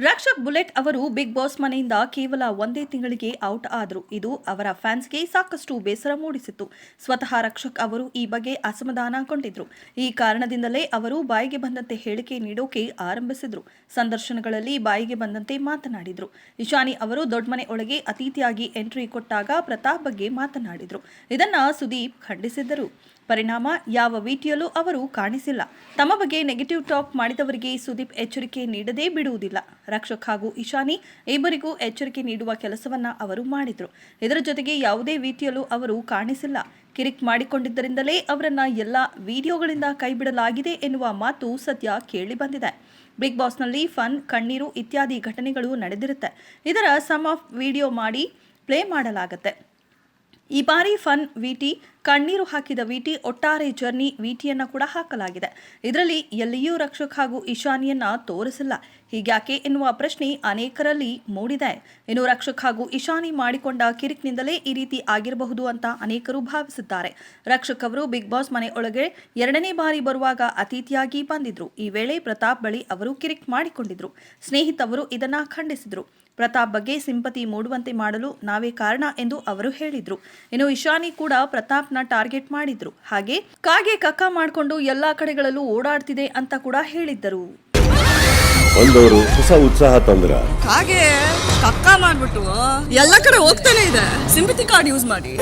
Rakshak Bullet ಅವರು Bigg Boss ಮನೆಯಿಂದ ಕೇವಲ ಒಂದೇ ತಿಂಗಳಿಗೆ ಔಟ್ ಆದರು. ಇದು ಅವರ ಫ್ಯಾನ್ಸ್ಗೆ ಸಾಕಷ್ಟು ಬೇಸರ ಮೂಡಿಸಿತ್ತು. ಸ್ವತಃ ರಕ್ಷಕ್ ಅವರು ಈ ಬಗ್ಗೆ ಅಸಮಾಧಾನಗೊಂಡಿದ್ರು ಈ ಕಾರಣದಿಂದಲೇ ಅವರು ಬಾಯಿಗೆ ಬಂದಂತೆ ಹೇಳಿಕೆ ನೀಡೋಕೆ ಆರಂಭಿಸಿದ್ರು. ಸಂದರ್ಶನಗಳಲ್ಲಿ ಬಾಯಿಗೆ ಬಂದಂತೆ ಮಾತನಾಡಿದ್ರು. ಇಶಾನಿ ಅವರು ದೊಡ್ಡಮನೆ ಒಳಗೆ ಅತಿಥಿಯಾಗಿ ಎಂಟ್ರಿ ಕೊಟ್ಟಾಗ ಪ್ರತಾಪ್ ಬಗ್ಗೆ ಮಾತನಾಡಿದ್ರು. ಇದನ್ನ ಸುದೀಪ್ ಖಂಡಿಸಿದ್ದರು. ಪರಿಣಾಮ ಯಾವ ವಿಟಿಯಲ್ಲೂ ಅವರು ಕಾಣಿಸಿಲ್ಲ. ತಮ್ಮ ಬಗ್ಗೆ ನೆಗೆಟಿವ್ ಟಾಕ್ ಮಾಡಿದವರಿಗೆ ಸುದೀಪ್ ಎಚ್ಚರಿಕೆ ನೀಡದೇ ಬಿಡುವುದಿಲ್ಲ. ರಕ್ಷಕ್ ಹಾಗೂ ಇಶಾನಿ ಇಬ್ಬರಿಗೂ ಎಚ್ಚರಿಕೆ ನೀಡುವ ಕೆಲಸವನ್ನ ಅವರು ಮಾಡಿದ್ರು. ಇದರ ಜೊತೆಗೆ ಯಾವುದೇ ವಿಟಿಯಲ್ಲೂ ಅವರು ಕಾಣಿಸಿಲ್ಲ. ಕಿರಿಕ್ ಮಾಡಿಕೊಂಡಿದ್ದರಿಂದಲೇ ಅವರನ್ನ ಎಲ್ಲ ವಿಡಿಯೋಗಳಿಂದ ಕೈಬಿಡಲಾಗಿದೆ ಎನ್ನುವ ಮಾತು ಸದ್ಯ ಕೇಳಿ ಬಂದಿದೆ ಬಿಗ್ ಬಾಸ್ನಲ್ಲಿ ಫನ್, ಕಣ್ಣೀರು ಇತ್ಯಾದಿ ಘಟನೆಗಳು ನಡೆದಿರುತ್ತೆ. ಇದರ ಸಮ್ ಆಫ್ ವಿಡಿಯೋ ಮಾಡಿ ಪ್ಲೇ ಮಾಡಲಾಗುತ್ತೆ. ಈ ಬಾರಿ ಫನ್, ವಿಟಿ ಕಣ್ಣೀರು ಹಾಕಿದ ವಿಟಿ, ಒಟ್ಟಾರೆ ಜರ್ನಿ ವಿಟಿಯನ್ನ ಕೂಡ ಹಾಕಲಾಗಿದೆ. ಇದರಲ್ಲಿ ಎಲ್ಲಿಯೂ ರಕ್ಷಕ್ ಹಾಗೂ ಈಶಾನಿಯನ್ನ ತೋರಿಸಿಲ್ಲ. ಹೀಗ್ಯಾಕೆ ಎನ್ನುವ ಪ್ರಶ್ನೆ ಅನೇಕರಲ್ಲಿ ಮೂಡಿದೆ. ಇನ್ನು ರಕ್ಷಕ್ ಹಾಗೂ ಇಶಾನಿ ಮಾಡಿಕೊಂಡ ಕಿರಿಕ್ನಿಂದಲೇ ಈ ರೀತಿ ಆಗಿರಬಹುದು ಅಂತ ಅನೇಕರು ಭಾವಿಸಿದ್ದಾರೆ. ರಕ್ಷಕ್ ಅವರು ಬಿಗ್ ಬಾಸ್ ಮನೆ ಒಳಗೆ ಎರಡನೇ ಬಾರಿ ಬರುವಾಗ ಅತಿಥಿಯಾಗಿ ಬಂದಿದ್ರು. ಈ ವೇಳೆ ಪ್ರತಾಪ್ ಬಳಿ ಅವರು ಕಿರಿಕ್ ಮಾಡಿಕೊಂಡಿದ್ರು. ಸ್ನೇಹಿತವರು ಇದನ್ನ ಖಂಡಿಸಿದ್ರು. ಪ್ರತಾಪ್ ಬಗ್ಗೆ ಸಿಂಪತಿ ಮೂಡುವಂತೆ ಮಾಡಲು ನಾವೇ ಕಾರಣ ಎಂದು ಅವರು ಹೇಳಿದ್ರು. ಇನ್ನು ಇಶಾನಿ ಕೂಡ ಪ್ರತಾಪ್ನ ಟಾರ್ಗೆಟ್ ಮಾಡಿದ್ರು. ಹಾಗೆ ಕಾಗೆ ಕಕ್ಕ ಮಾಡಿಕೊಂಡು ಎಲ್ಲಾ ಕಡೆಗಳಲ್ಲೂ ಓಡಾಡ್ತಿದೆ ಅಂತ ಕೂಡ ಹೇಳಿದ್ದರು. ಒಂದವರು ಹೊಸ ಉತ್ಸಾಹ ತಂದ್ರ. ಹಾಗೆ ಕಕ್ಕ ಮಾಡ್ಬಿಟ್ಟು ಎಲ್ಲ ಕಡೆ ಹೋಗ್ತಾನೆ ಇದೆ. ಸಿಂಪತಿ ಕಾರ್ಡ್ ಯೂಸ್ ಮಾಡಿ.